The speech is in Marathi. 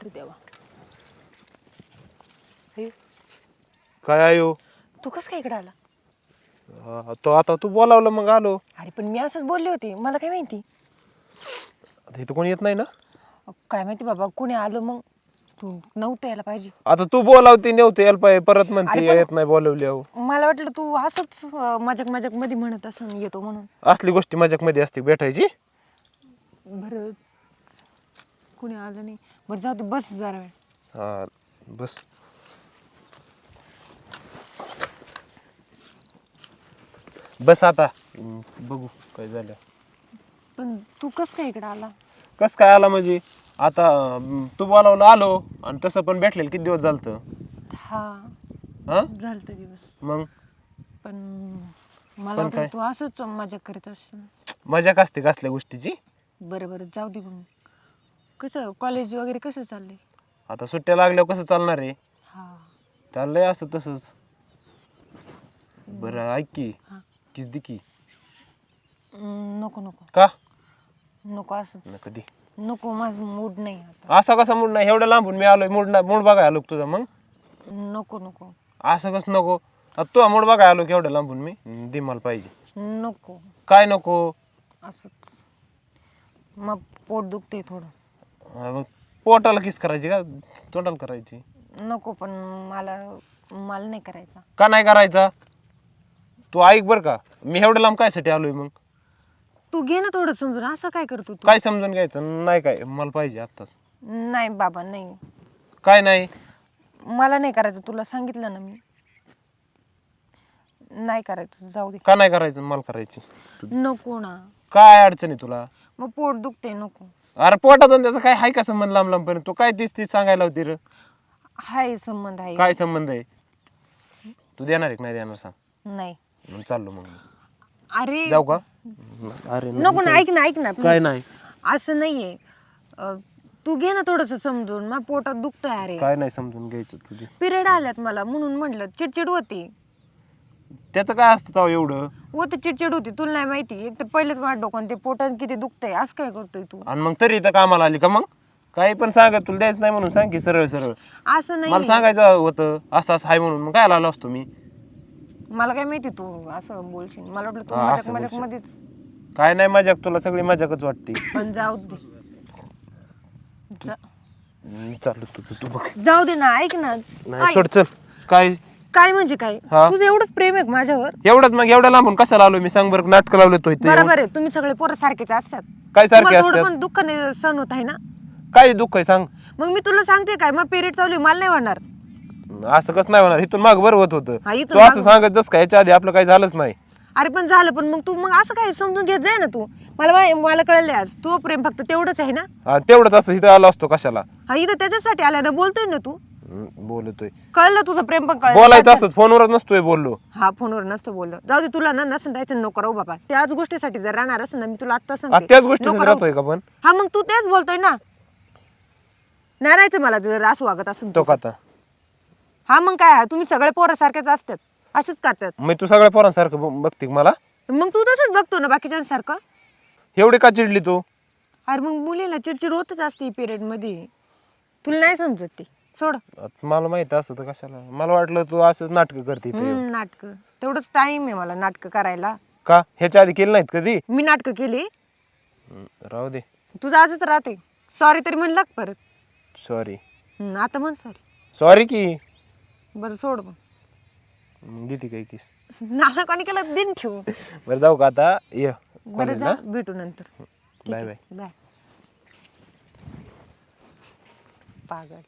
अरे देवा. हे, काय आहे हो? तू कस काय इकडे आला? हा, तो आता तू बोलावलं मग आलो. अरे पण मी असंच बोलले होते मला काय माहिती? आता इथं कोणी येत नाही ना? अ, काय माहिती बाबा कुणी आलं मग? तू नव्हतं यायला पाहिजे. आता तू बोलावती नव्हते यायला पाहिजे परत म्हणते येत नाही बोलवली अहो. मला वाटलं तू असंच अ, मजाक मजाकमध्ये म्हणत असं येतो म्हणून. असली गोष्टी मजाकमध्ये असते भेटायची? बरं कुणी आलं नाही. बरं जाऊ दे बस जरा वेळ. हा बस. बस आता. हम्म, बघू काय झालं. पण तू कस काय इकडे आला? कस काय आला म्हणजे? आता तू बोलावलं आलो. आणि तसं पण भेटलेलं किती दिवस झालतं? हा. हा? झालं दिवस. मग? पण मला पण वाटलं काय? तू असंच मजाक करीत असशील. मजाक असते कसल्या गोष्टीची? बरं बरं जाऊ दे मग. कसं कॉलेज वगैरे कसं चाललंय? आता सुट्ट्या लागल्यावर कसं चालणार आहे? हा. चाललंय असं तसंच. बरं ऐक की हा. किस दे की? नको नको. का? नको असं. कधी नको माझं मूड नाही आता. असा कसा मूड नाही? एवढं लांबून मी आलोय मूड ना मूड बघाय आलो का तुझा मग? नको नको. असं कसं नको? आता तुझा मूड बघाय आलो की एवढं लांबून मी? हम्म, दे मला पाहिजे. नको. काय नको? असंच. मग पोट दुखते थोडं. हा, मग पोटाला किस करायची का? तोंडाला करायची? नको पण मला मला नाही करायचा. का नाही करायचा? तू ऐक बर का. मी एवढं लांब कायसाठी आलोय मग? तू घे ना थोडं समजून. असं काय करतो तू? काय समजून घ्यायचं? नाही काय. मला पाहिजे आत्ताच. नाही बाबा नाही. काय नाही? मला नाही करायचं. तुला सांगितलं ना मी. नाही करायचं. जाऊ दे. का नाही करायचं? मला करायची. नको ना. काय अडचण आहे तुला? मग पोट दुखते नको. अरे पोटात आणि त्याचा काय हाय का संबंध लांब लांबपर्यंत तू काय तीस तीस सांगायला होती रे? हाय संबंध आहे. काय संबंध आहे? तू देणार आहे का नाही देणार सांग. नाही. मग चाललो मग. अरे जाऊ का? अरे नको ना ऐक ना ऐक ना काय नाही. असं नाहीये. अं, तू घे ना थोडस समजून. मग पोटात दुखतंय अरे. काय नाही समजून घ्यायचं तुझे. पिरियड आल्यात मला म्हणून म्हटलं चिडचिड होती. त्याचं काय असतं तेव्हा एवढं? होते चिडचिड होती तुला नाही माहिती. एक तर पहिलेच वाट डोकं ते पोटात किती दुखतंय असं काय करतोय तू? आणि मग तरी इथं कामाला आली का मग? काही पण सांगत तुला द्यायचं नाही म्हणून सांग की सरळ सरळ. असं मला नाही सांगायचं होतं असं असं आहे म्हणून. मग काय आलो असतो मी? मला काय माहिती तू असं बोलशील. मला वाटलं तू हा, मजाक असं मजाक बोलशील. मध्येच. काय नाही मजाक तुला सगळी मजाकच वाटते. पण जाऊ दे. जा- चालू तू तू- बघ. जाऊ दे ना ऐक ना. नाही सोड चल. काय? काय म्हणजे काय? हा. तुझं एवढंच प्रेम आहे का माझ्यावर? एवढंच मग एवढ्या लांबून कशाला आलो मी? सांग बरं नाटक लावलं तो इथे बरोबर आहे तुम्ही सगळे पोरं सारखेच असतात. काय सारखे तुम्हाला थोडं असतात? पण दुःख नाही सण होत आहे ना? काय दुःख आहे सांग. मग मी तुला सांगते काय मग पिरियड चालू आहे मला नाही होणार. असं कसं नाही होणार? इथून माग बरं होत होतं. हा, इथून तू असं सांगत जस काय याच्या आधी आपलं काही झालंच नाही. अरे पण झालं पण मग तू मग असं काय समजून घेत जाय ना तू. मला मा- मला कळलंय आज तू प्रेम फक्त तेवढंच आहे ना? हा, तेवढंच असतं इथं आलो असतो कशाला? हा इथं त्याच्यासाठी आलाय ना बोलतोय ना तू. बोलतोय. कळलं तुझं प्रेम पण कळलं. बोलायचं असतं फोनवरच नसतोय बोललो. हा फोनवर नसतं बोललं. जाऊ दे तुला ना नसेल राहायचं नको राहू बाबा. त्याच गोष्टीसाठी जर राहणार असेल ना मी तुला आता आ, सांगते त्याच गोष्टी नको राहू. राहतोय का पण? हा मग तू तेच बोलतोय ना. नाही राहायचं मला जर असं वागत असेल तो. का आता? हा मग काय तुम्ही सगळे पोरं सारखेच असतात. असेच करतात. मग तू सगळ्या पोरांसारखं ब- बघते का मला? मग तू तसंच बघतो ना बाकीच्यांसारखं. एवढी का चिडली तू? अरे मग मुलीला चिडचिड होतच असते पिरियडमध्ये. तुला नाही समजत ती. सोड. आता मला माहिती असतं तर कशाला. मला वाटलं तू असंच नाटक करते इथं येऊन. नाटक. तेवढंच टाइम आहे मला नाटक करायला. का? ह्याच्या आधी केली नाहीत कधी? मी नाटक केली. हम्म, राहू दे. तुझं आजच राहते. सॉरी तरी म्हणलं का परत. सॉरी हम्म, आता म्हण सॉरी सॉरी की? बरं सोड मग. मग देते काय किस. नाला कोणी केलं दिन ठेवू. बरं जाऊ का आता? ये. बरं जा भेटू नंतर. Bye bye. बाय. पागल.